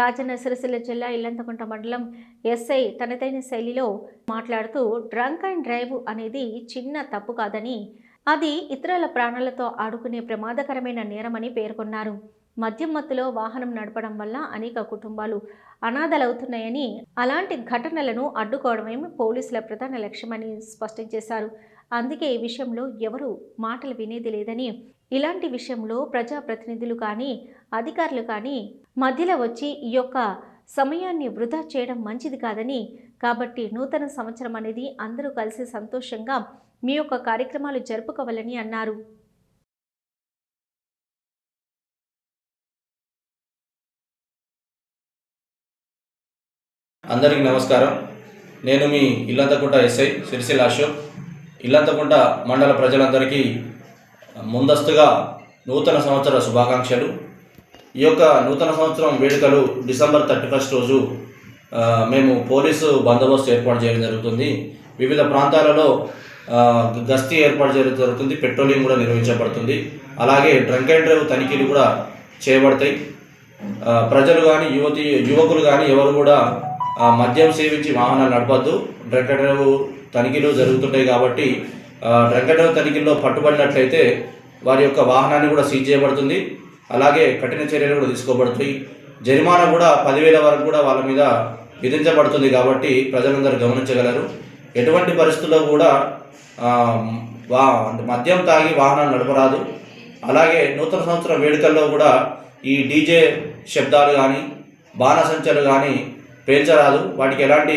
రాజన్న సిరిసిల్ల జిల్లా ఇల్లంతకుంట మండలం ఎస్ఐ తనదైన శైలిలో మాట్లాడుతూ డ్రంక్ అండ్ డ్రైవ్ అనేది చిన్న తప్పు కాదని అది ఇతరుల ప్రాణాలతో ఆడుకునే ప్రమాదకరమైన నేరమని పేర్కొన్నారు. మద్యం మత్తులో వాహనం నడపడం వల్ల అనేక కుటుంబాలు అనాథలవుతున్నాయని అలాంటి ఘటనలను అడ్డుకోవడమే పోలీసుల ప్రధాన లక్ష్యమని స్పష్టం చేశారు. అందుకే ఈ విషయంలో ఎవరు మాటలు వినేది లేదని ఇలాంటి విషయంలో ప్రజాప్రతినిధులు కానీ అధికారులు కానీ మధ్యలో వచ్చి ఈ యొక్క సమయాన్ని వృధా చేయడం మంచిది కాదని కాబట్టి నూతన సంవత్సరం అనేది అందరూ కలిసి సంతోషంగా మీ యొక్క కార్యక్రమాలు జరుపుకోవాలని అన్నారు. అందరికీ నమస్కారం. నేను మీ ఇల్లంతకుంట ఎస్ఐ సిరిసిల్ అశోక్. ఇల్లంతకుంట మండల ప్రజలందరికీ ముందస్తుగా నూతన సంవత్సర శుభాకాంక్షలు. ఈ యొక్క నూతన సంవత్సరం వేడుకలు డిసెంబర్ థర్టీ ఫస్ట్ రోజు మేము పోలీసు బందోబస్తు ఏర్పాటు చేయడం జరుగుతుంది. వివిధ ప్రాంతాలలో గస్తీ ఏర్పాటు చేయడం జరుగుతుంది. పెట్రోలింగ్ కూడా నిర్వహించబడుతుంది. అలాగే డ్రంక్ అండ్ డ్రైవ్ తనిఖీలు కూడా చేయబడతాయి. ప్రజలు కానీ యువతి యువకులు కానీ ఎవరు కూడా మద్యం సేవించి వాహనాలు నడపద్దు. డ్రంక్ డ్రైవ్ తనిఖీలు జరుగుతుంటాయి కాబట్టి డ్రగ్ డ్రైవ్ తనిఖీల్లో పట్టుబడినట్లయితే వారి యొక్క వాహనాన్ని కూడా సీజ్ చేయబడుతుంది. అలాగే కఠిన చర్యలు కూడా తీసుకోబడుతాయి జరిమానా కూడా పదివేల వరకు కూడా వాళ్ళ మీద విధించబడుతుంది కాబట్టి ప్రజలందరూ గమనించగలరు. ఎటువంటి పరిస్థితుల్లో కూడా వా మద్యం తాగి వాహనాలు నడపరాదు. అలాగే నూతన సంవత్సరం వేడుకల్లో కూడా ఈ డీజే శబ్దాలు కానీ బాణసంచలు కానీ పేల్చరాదు వాటికి ఎలాంటి